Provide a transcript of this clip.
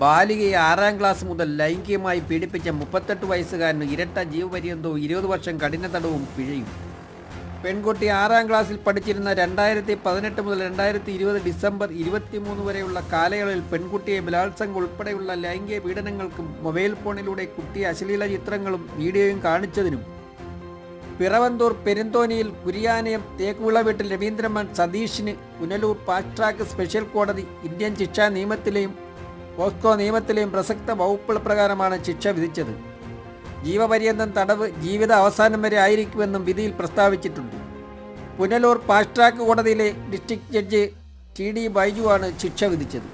ബാലികയെ ആറാം ക്ലാസ് മുതൽ ലൈംഗികമായി പീഡിപ്പിച്ച മുപ്പത്തെട്ട് വയസ്സുകാരന് ഇരട്ട ജീവപര്യന്തവും ഇരുപത് വർഷം കഠിന തടവും പിഴയും. പെൺകുട്ടി ആറാം ക്ലാസ്സിൽ പഠിച്ചിരുന്ന രണ്ടായിരത്തി പതിനെട്ട് മുതൽ രണ്ടായിരത്തി ഇരുപത് ഡിസംബർ ഇരുപത്തിമൂന്ന് വരെയുള്ള കാലയളവിൽ പെൺകുട്ടിയെ ബലാത്സംഗം ഉൾപ്പെടെയുള്ള ലൈംഗിക പീഡനങ്ങൾക്കും മൊബൈൽ ഫോണിലൂടെ കുട്ടിയെ അശ്ലീല ചിത്രങ്ങളും വീഡിയോയും കാണിച്ചതിനും. പിറവന്തൂർ പെരുന്തോനിയിൽ കുരിയാനയം തേക്കുവിള വീട്ടിൽ രവീന്ദ്രമൻ സതീഷിന് പുനലൂർ ഫാസ്റ്റ് ട്രാക്ക് സ്പെഷ്യൽ കോടതി ഇന്ത്യൻ ശിക്ഷാ നിയമത്തിലെയും പോസ്കോ നിയമത്തിലെയും പ്രസക്ത വകുപ്പുകൾ പ്രകാരമാണ് ശിക്ഷ വിധിച്ചത്. ജീവപര്യന്തം തടവ് ജീവിത അവസാനം വരെ ആയിരിക്കുമെന്നും വിധിയിൽ പ്രസ്താവിച്ചിട്ടുണ്ട്. പുനലൂർ ഫാസ്റ്റ് ട്രാക്ക് കോടതിയിലെ ഡിസ്ട്രിക്ട് ജഡ്ജ് ടി ഡി ബൈജുവാണ് ശിക്ഷ വിധിച്ചത്.